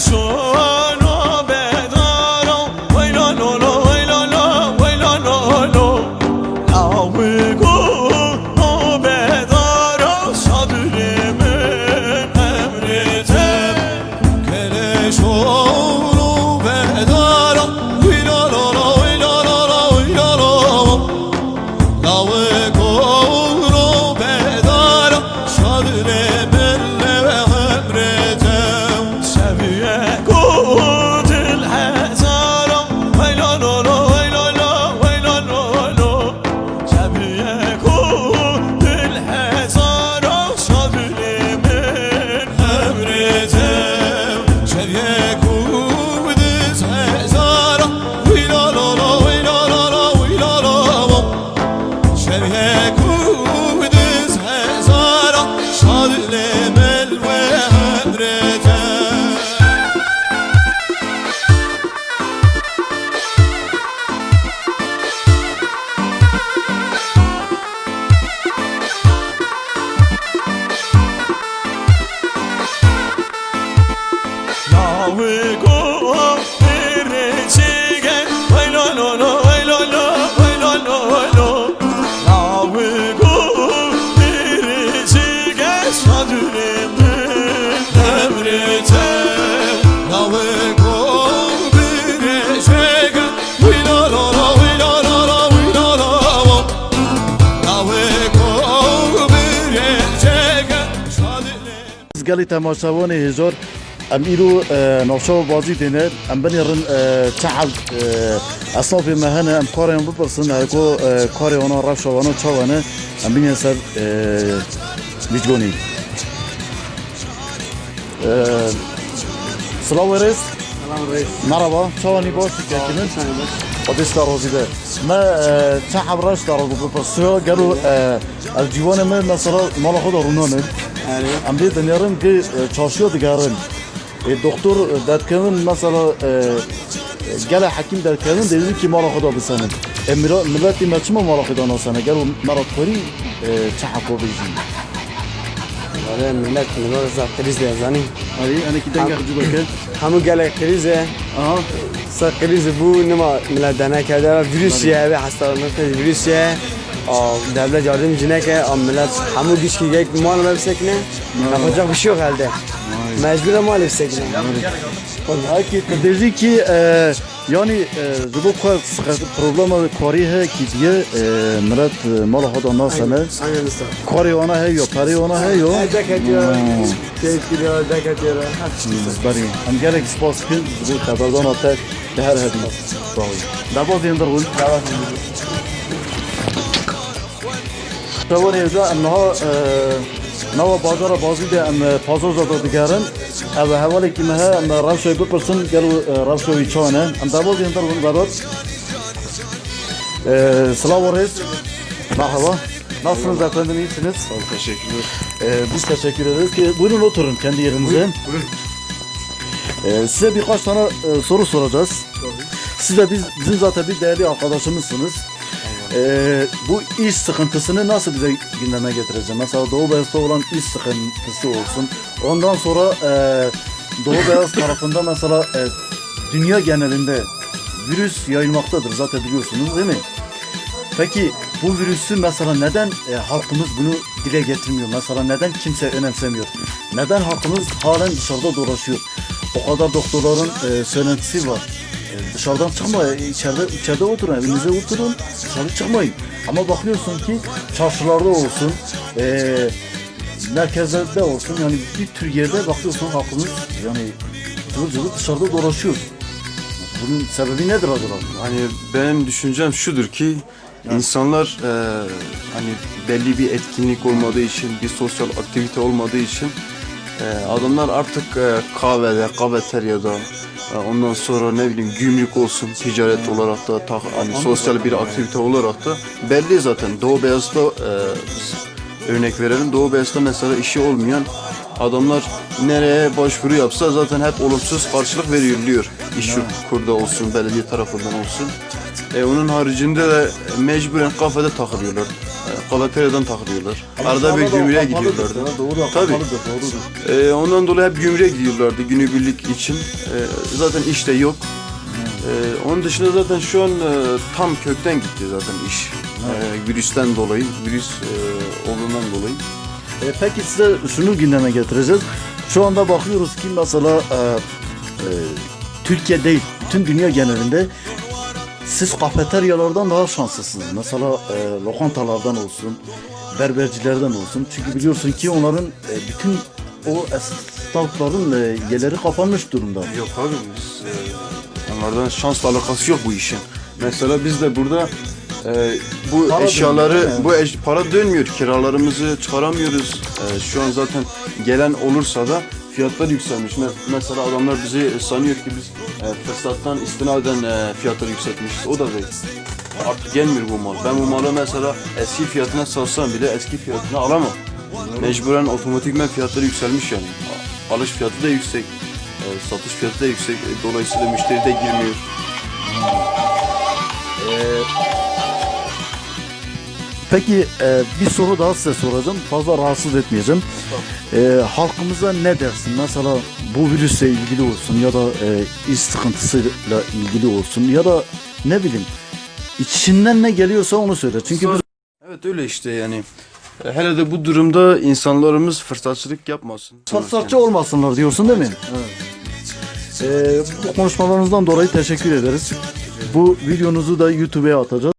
σου گلی تماشاوان هزار. ام ایرو نوشا بازی دینه ام بنی رن چحل اصناف مهنه ام کار ام بپرسن هرکو کار اونا رفش وانا چاوانه ام بینی سر بیجگونی سلام رئیس سلام رئیس مرحبا چاوانی باش کیمن قديش تاروزيدا ما تحب راش تاروزو بس قالوا الجوانه ما ما صار ما راح خذوا رونان Yani ameliyatını yarım ki e, çalışıyorduk yarım. E, doktor e, dertkanın mesela e, e gele hakim dertkanın dedi ki mala kuda bir sene. E, milleti maçıma mala kuda ona sene. Gel mara kori çaha kobi jini. Valla millet millet za kriz de zani. Ali ana ki denge hıcı bakın. Hamu gele kriz de. Aha. Sa kriz bu nima millet dana kadar virüs ya ve hastalanmak virüs ya devlet yardımcına ki millet hamu güç ki gerek mal mevsekine yapacak bir şey yok halde. Mecbur ama mevsekine. Onlar ki dedi ki yani e, zubu ko problema kori he ki diye e, millet e, mal hada nasana. Kori ona he yo, pari ona he yo. Deket ya, deket ya, deket ya. Bari, am gerek spas kin zubu tabardan atar her hedmas. Davazı indir ol. Davazı indir. شوار هزا انها نوا بازار بازی ده ام پازار زاده دگرن او حوالی که مها ام روشوی بپرسن گلو روشوی چانه ام دباز یندر بود برات سلام ورهز Merhaba. Nasılsınız efendim? İyisiniz? Sağ olun, teşekkürler. biz teşekkür ederiz ki buyurun oturun kendi yerinize. Ee, size birkaç tane e, soru soracağız. Siz de biz, bizim zaten bir değerli arkadaşımızsınız. Ee, bu iş sıkıntısını nasıl bize gündeme getireceğim? Mesela Doğu Beyaz'da olan iş sıkıntısı olsun. Ondan sonra e, Doğu Beyaz tarafında mesela e, dünya genelinde virüs yayılmaktadır zaten biliyorsunuz değil mi? Peki bu virüsü mesela neden e, halkımız bunu dile getirmiyor? Mesela neden kimse önemsemiyor? Neden halkımız halen dışarıda dolaşıyor? O kadar doktorların e, söylentisi var. Dışarıdan çıkmayın, içeride, içeride oturun, evinize oturun, dışarı çıkmayın. Ama bakıyorsun ki çarşılarda olsun, e, merkezlerde olsun yani bir tür yerde bakıyorsun halkımız yani cıvıl cıvıl dışarıda dolaşıyor. Bunun sebebi nedir acaba? Hani benim düşüncem şudur ki insanlar e, hani belli bir etkinlik olmadığı için, bir sosyal aktivite olmadığı için e, adamlar artık e, kahvede, kafeteryada ondan sonra ne bileyim gümrük olsun, ticaret olarak da ta- hani sosyal bir aktivite olarak da belli zaten. Doğu Beyaz'da e, örnek verelim. Doğu Beyaz'da mesela işi olmayan adamlar nereye başvuru yapsa zaten hep olumsuz karşılık veriliyor. İş kurda olsun, belediye tarafından olsun. E, onun haricinde de mecburen kafede takılıyorlar. Galatasaray'dan takılıyorlar. Arada bir gümrüğe gidiyorlardı. Doğru, Tabii. Ee, ondan dolayı hep gümrüğe gidiyorlardı günübirlik için. Ee, zaten iş de yok. Ee, onun dışında zaten şu an e, tam kökten gitti zaten iş. Ee, virüsten dolayı, virüs e, olduğundan dolayı. E, peki size şunu gündeme getireceğiz. Şu anda bakıyoruz ki mesela e, e, Türkiye değil, tüm dünya genelinde siz kafeteryalardan daha şanslısınız. Mesela e, lokantalardan olsun, berbercilerden olsun. Çünkü biliyorsun ki onların e, bütün o esnafların e, yerleri kapanmış durumda. Yok abi biz e, onlardan şansla alakası yok bu işin. Mesela biz de burada e, bu Para eşyaları, mi? bu eş- para dönmüyor. Kiralarımızı çıkaramıyoruz. E, şu an zaten gelen olursa da fiyatlar yükselmiş. Me- mesela adamlar bizi sanıyor ki biz e, fırsattan istinaden e, fiyatları yükseltmişiz. O da değil. Artık gelmiyor bu mal. Ben bu malı mesela eski fiyatına satsam bile eski fiyatına alamam. Mecburen otomatikmen fiyatları yükselmiş yani. Alış fiyatı da yüksek. e, satış fiyatı da yüksek. E, Dolayısıyla müşteri de girmiyor. Peki e, bir soru daha size soracağım. Fazla rahatsız etmeyeceğim. E, halkımıza ne dersin? Mesela bu virüsle ilgili olsun ya da e, iş sıkıntısıyla ilgili olsun ya da ne bileyim içinden ne geliyorsa onu söyle. Çünkü biz Evet öyle işte yani. Hele de bu durumda insanlarımız fırsatçılık yapmasın. fırsatçı olmasınlar diyorsun değil mi? E, bu konuşmalarınızdan dolayı teşekkür ederiz. Bu videonuzu da YouTube'a atacağız.